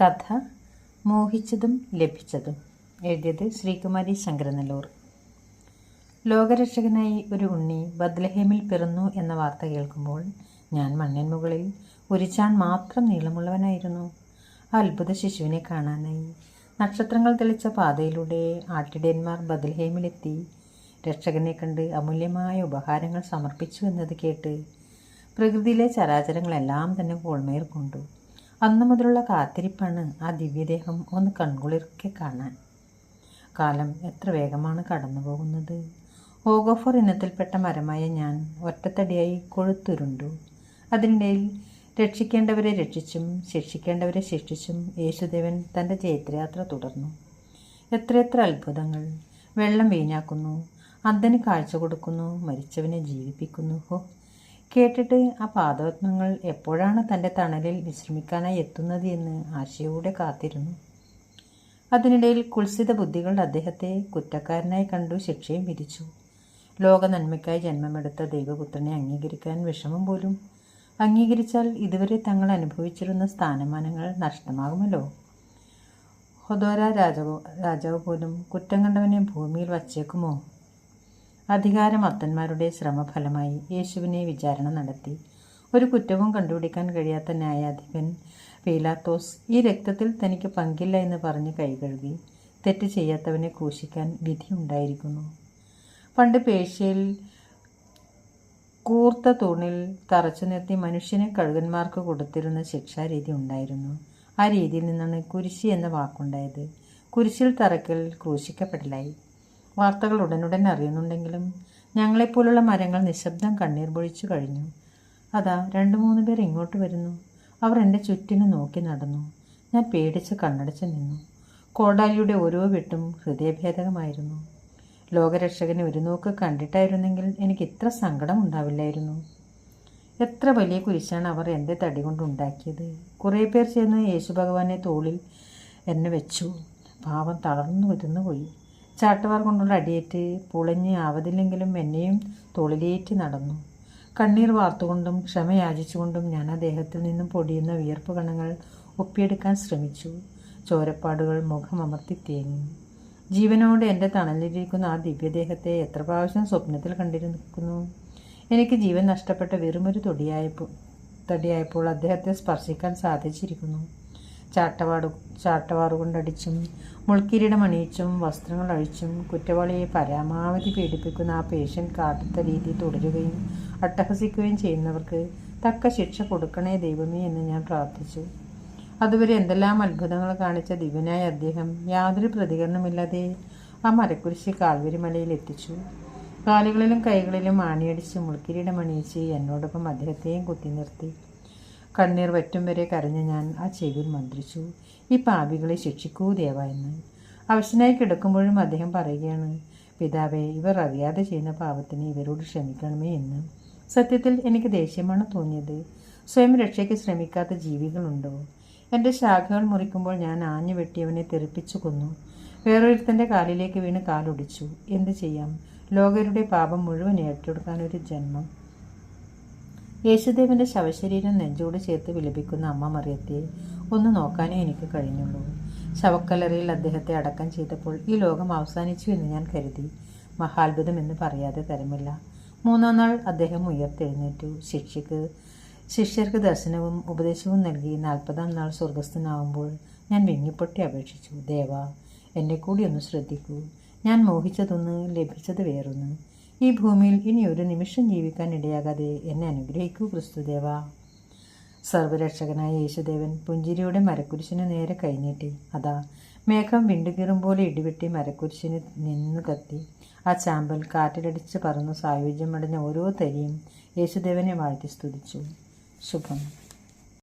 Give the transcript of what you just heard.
കഥ മോഹിച്ചതും ലഭിച്ചതും എഴുതിയത് ശ്രീകുമാരി ശങ്കരനല്ലൂർ. ലോകരക്ഷകനായി ഒരു ഉണ്ണി ബദ്ലഹേമിൽ പിറന്നു എന്ന വാർത്ത കേൾക്കുമ്പോൾ ഞാൻ മണ്ണിൻ മുകളിൽ ഒരു ചാൻ മാത്രം നീളമുള്ളവനായിരുന്നു. ആ അത്ഭുത ശിശുവിനെ കാണാനായി നക്ഷത്രങ്ങൾ തെളിച്ച പാതയിലൂടെ ആട്ടിടയന്മാർ ബദ്ലഹേമിലെത്തി. രക്ഷകനെ കണ്ട് അമൂല്യമായ ഉപഹാരങ്ങൾ സമർപ്പിച്ചു എന്നത് കേട്ട് പ്രകൃതിയിലെ ചരാചരങ്ങളെല്ലാം തന്നെ കോൾമേർ കൊണ്ടു. അന്നു മുതലുള്ള കാത്തിരിപ്പാണ് ആ ദിവ്യദേഹം ഒന്ന് കൺകുളിർക്കെ കാണാൻ. കാലം എത്ര വേഗമാണ് കടന്നു പോകുന്നത്. ഓഗോഫോർ ഇനത്തിൽപ്പെട്ട മരമായ ഞാൻ ഒറ്റത്തടിയായി കൊഴുത്തുരുണ്ടു. അതിനിടയിൽ രക്ഷിക്കേണ്ടവരെ രക്ഷിച്ചും ശിക്ഷിക്കേണ്ടവരെ ശിക്ഷിച്ചും യേശുദേവൻ തന്റെ ജയത്രയാത്ര തുടർന്നു. എത്രയെത്ര അത്ഭുതങ്ങൾ. വെള്ളം വീഞ്ഞാക്കുന്നു. അന്ധന് കാഴ്ച കൊടുക്കുന്നു. മരിച്ചവനെ ജീവിപ്പിക്കുന്നു. ഹോ കേട്ടിട്ട് ആ പാദപത്മങ്ങൾ എപ്പോഴാണ് തന്റെ തണലിൽ വിശ്രമിക്കാനായി എത്തുന്നത് എന്ന് ആശയോടെ കാത്തിരുന്നു. അതിനിടയിൽ കുൽസിത ബുദ്ധികൾ അദ്ദേഹത്തെ കുറ്റക്കാരനായി കണ്ടു ശിക്ഷയും വിധിച്ചു. ലോക നന്മയ്ക്കായി ജന്മമെടുത്ത ദൈവപുത്രനെ അംഗീകരിക്കാൻ വിഷമം പോലും. അംഗീകരിച്ചാൽ ഇതുവരെ തങ്ങൾ അനുഭവിച്ചിരുന്ന സ്ഥാനമാനങ്ങൾ നഷ്ടമാകുമല്ലോ. ഹൊദോര രാജാവ് രാജാവ് പോലും കുറ്റം കണ്ടവനെ ഭൂമിയിൽ വച്ചേക്കുമോ? അധികാരമത്തന്മാരുടെ ശ്രമഫലമായി യേശുവിനെ വിചാരണ നടത്തി. ഒരു കുറ്റവും കണ്ടുപിടിക്കാൻ കഴിയാത്ത ന്യായാധിപൻ പീലാത്തോസ് ഈ രക്തത്തിൽ തനിക്ക് പങ്കില്ല എന്ന് പറഞ്ഞ് കൈകഴുകി തെറ്റ് ചെയ്യാത്തവനെ ക്രൂശിക്കാൻ വിധിയുണ്ടായിരിക്കുന്നു പണ്ട് പേഷ്യയിൽ കൂർത്ത തൂണിൽ തറച്ചു നിർത്തി മനുഷ്യനെ കഴുകന്മാർക്ക് കൊടുത്തിരുന്ന ശിക്ഷാരീതി ഉണ്ടായിരുന്നു. ആ രീതിയിൽ നിന്നാണ് കുരിശി എന്ന വാക്കുണ്ടായത്. കുരിശിൽ തറക്കൽ ക്രൂശിക്കപ്പെടലായി. വാർത്തകൾ ഉടനുടൻ അറിയുന്നുണ്ടെങ്കിലും ഞങ്ങളെപ്പോലുള്ള മരങ്ങൾ നിശബ്ദം കണ്ണീർ പൊഴിച്ചു കഴിഞ്ഞു. അതാ രണ്ട് മൂന്ന് പേർ ഇങ്ങോട്ട് വരുന്നു. അവർ എന്റെ ചുറ്റിനും നോക്കി നടന്നു. ഞാൻ പേടിച്ച് കണ്ണടച്ച് നിന്നു. കോടാലിയുടെ ഓരോ വെട്ടും ഹൃദയഭേദകമായിരുന്നു. ലോകരക്ഷകനെ ഒരു നോക്ക് കണ്ടിട്ടായിരുന്നെങ്കിൽ എനിക്ക് ഇത്ര സങ്കടം ഉണ്ടാവില്ലായിരുന്നു. എത്ര വലിയ കുരിശാണ് അവർ എന്റെ തടി കൊണ്ടുണ്ടാക്കിയത് കുറേ പേർ ചേർന്ന് യേശു ഭഗവാനെ തോളിൽ എന്നെ വെച്ചു. പാവം തളർന്നു വരുന്നു പോയി ചാട്ടുവാർ കൊണ്ടുള്ള അടിയേറ്റ് പുളഞ്ഞ് ആവതില്ലെങ്കിലും എന്നെയും തൊളിലേറ്റ് നടന്നു. കണ്ണീർ വാർത്തുകൊണ്ടും ക്ഷമയാചിച്ചുകൊണ്ടും ഞാൻ അദ്ദേഹത്തിൽ നിന്നും പൊടിയുന്ന വിയർപ്പ് കണങ്ങൾ ഒപ്പിയെടുക്കാൻ ശ്രമിച്ചു. ചോരപ്പാടുകൾ മുഖമമർത്തി തേങ്ങി. ജീവനോട് എന്റെ തണലിലിരിക്കുന്ന ആ ദിവ്യദേഹത്തെ എത്ര പ്രാവശ്യം സ്വപ്നത്തിൽ കണ്ടിരിക്കുന്നു? എനിക്ക് ജീവൻ നഷ്ടപ്പെട്ട വെറുമൊരു തൊടിയായപ്പോൾ തടിയായപ്പോൾ അദ്ദേഹത്തെ സ്പർശിക്കാൻ സാധിച്ചിരിക്കുന്നു. ചാട്ടവാട് ചാട്ടവാറുകൊണ്ടടിച്ചും മുൾക്കിരീടം അണിയിച്ചും വസ്ത്രങ്ങൾ അഴിച്ചും കുറ്റവാളിയെ പരമാവധി പീഡിപ്പിക്കുന്ന ആ പേഷ്യൻ കാട്ടുത്ത രീതി തുടരുകയും അട്ടഹസിക്കുകയും ചെയ്യുന്നവർക്ക് തക്ക ശിക്ഷ കൊടുക്കണേ ദൈവമേ എന്ന് ഞാൻ പ്രാർത്ഥിച്ചു. അതുവരെ എന്തെല്ലാം അത്ഭുതങ്ങൾ കാണിച്ച ദിവ്യനായ അദ്ദേഹം യാതൊരു പ്രതികരണമില്ലാതെ ആ മരക്കുരിശി കാൽവരിമലയിൽ എത്തിച്ചു. കാലുകളിലും കൈകളിലും ആണിയടിച്ച് മുൾക്കിരീടം അണിയിച്ച് എന്നോടൊപ്പം അദ്ദേഹത്തെയും കുത്തി നിർത്തി കണ്ണീർ വറ്റും വരെ കരഞ്ഞ് ഞാൻ ആ ചെവിയിൽ മന്ത്രിച്ചു ഈ പാപികളെ ശിക്ഷിക്കൂ ദേവ എന്ന്. അവശനായി കിടക്കുമ്പോഴും അദ്ദേഹം പറയുകയാണ് പിതാവെ ഇവർ അറിയാതെ ചെയ്യുന്ന പാപത്തിന് ഇവരോട് ക്ഷമിക്കണമേ എന്ന്. സത്യത്തിൽ എനിക്ക് ദേഷ്യമാണ് തോന്നിയത്. സ്വയം രക്ഷയ്ക്ക് ശ്രമിക്കാത്ത ജീവികളുണ്ടോ? എന്റെ ശാഖകൾ മുറിക്കുമ്പോൾ ഞാൻ ആഞ്ഞു വെട്ടിയവനെ തെറിപ്പിച്ചു കൊന്നു. വേറൊരുത്തന്റെ കാലിലേക്ക് വീണ് കാലൊടിച്ചു. എന്തു ചെയ്യാം? ലോകരുടെ പാപം മുഴുവൻ ഏറ്റെടുക്കാൻ ഒരു ജന്മം. യേശുദേവന്റെ ശവശരീരം നെഞ്ചോട് ചേർത്ത് വിലപിക്കുന്ന അമ്മ മറിയത്തെ ഒന്ന് നോക്കാനേ എനിക്ക് കഴിഞ്ഞുള്ളൂ. ശവക്കലറിയിൽ അദ്ദേഹത്തെ അടക്കം ചെയ്തപ്പോൾ ഈ ലോകം അവസാനിച്ചു എന്ന് ഞാൻ കരുതി. മഹാത്ഭുതം എന്ന് പറയാതെ തരമില്ല. മൂന്നാം നാൾ അദ്ദേഹം ഉയർത്തെഴുന്നേറ്റു. ശിഷ്യക്ക് ശിഷ്യർക്ക് ദർശനവും ഉപദേശവും നൽകി നാൽപ്പതാം നാൾ സ്വർഗസ്ഥനാവുമ്പോൾ ഞാൻ വിങ്ങിപ്പൊട്ടി അപേക്ഷിച്ചു. ദേവ എന്നെ കൂടി ഒന്ന് ശ്രദ്ധിക്കൂ. ഞാൻ മോഹിച്ചതൊന്ന് ലഭിച്ചത് വേറൊന്ന്. ഈ ഭൂമിയിൽ ഇനി ഒരു നിമിഷം ജീവിക്കാൻ ഇടയാകാതെ എന്നെ അനുഗ്രഹിക്കൂ ക്രിസ്തുദേവ. സർവരക്ഷകനായ യേശുദേവൻ പുഞ്ചിരിയുടെ മരക്കുരിശിന് നേരെ കൈനീട്ടി. അതാ മേഘം വിണ്ടുകീറും പോലെ ഇടിവെട്ടി മരക്കുരിശിന് നിന്ന് കത്തി ആ ചാമ്പൽ കാറ്റിലടിച്ച് പറന്നു സായുജ്യമടഞ്ഞ ഓരോ തരിയും യേശുദേവനെ വാഴ്ത്തി സ്തുതിച്ചു. ശുഭം.